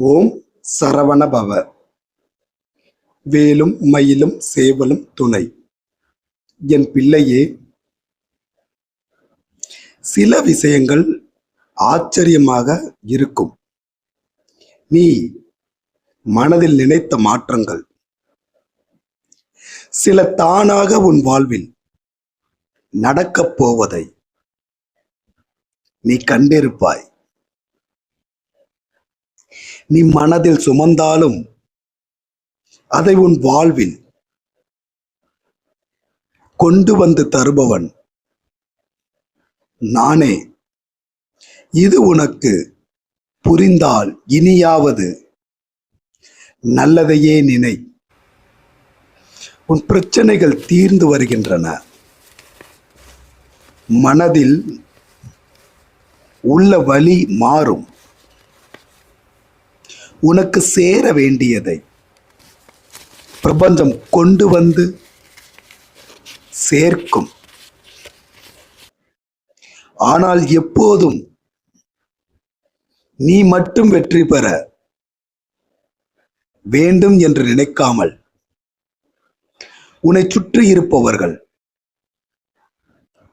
ஓம் சரவண பவ வேலும் மயிலும் சேவலும் துணை. என் பிள்ளையே சில விஷயங்கள் ஆச்சரியமாக இருக்கும். நீ மனதில் நினைத்த மாற்றங்கள். சில தானாக உன் வாழ்வில் நடக்கப் போவதை நீ கண்டிருப்பாய். நீ மனதில் சுமந்தாலும் அதை உன் வாழ்வில் கொண்டு வந்து தருபவன் நானே. இது உனக்கு புரிந்தால் இனியாவது நல்லதையே நினை. உன் பிரச்சனைகள் தீர்ந்து வருகின்றன. மனதில் உள்ள வலி மாறும். உனக்கு சேர வேண்டியதை பிரபஞ்சம் கொண்டு வந்து சேர்க்கும். ஆனால் எப்போதும் நீ மட்டும் வெற்றி பெற வேண்டும் என்று நினைக்காமல் உன்னை சுற்றி இருப்பவர்கள்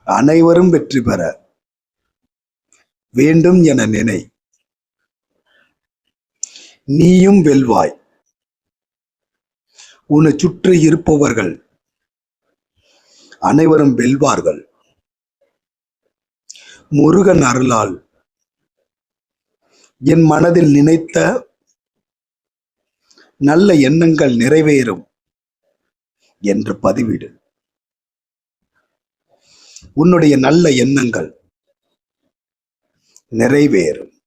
அனைவரும் வெற்றி பெற வேண்டும் என நினை நீயும் வெல்வாய். உன்னை சுற்றி இருப்பவர்கள் அனைவரும் வெல்வார்கள். முருகன் அருளால் என் மனதில் நினைத்த நல்ல எண்ணங்கள் நிறைவேறும் என்று பதிவிடு. உன்னுடைய நல்ல எண்ணங்கள் நிறைவேறும்.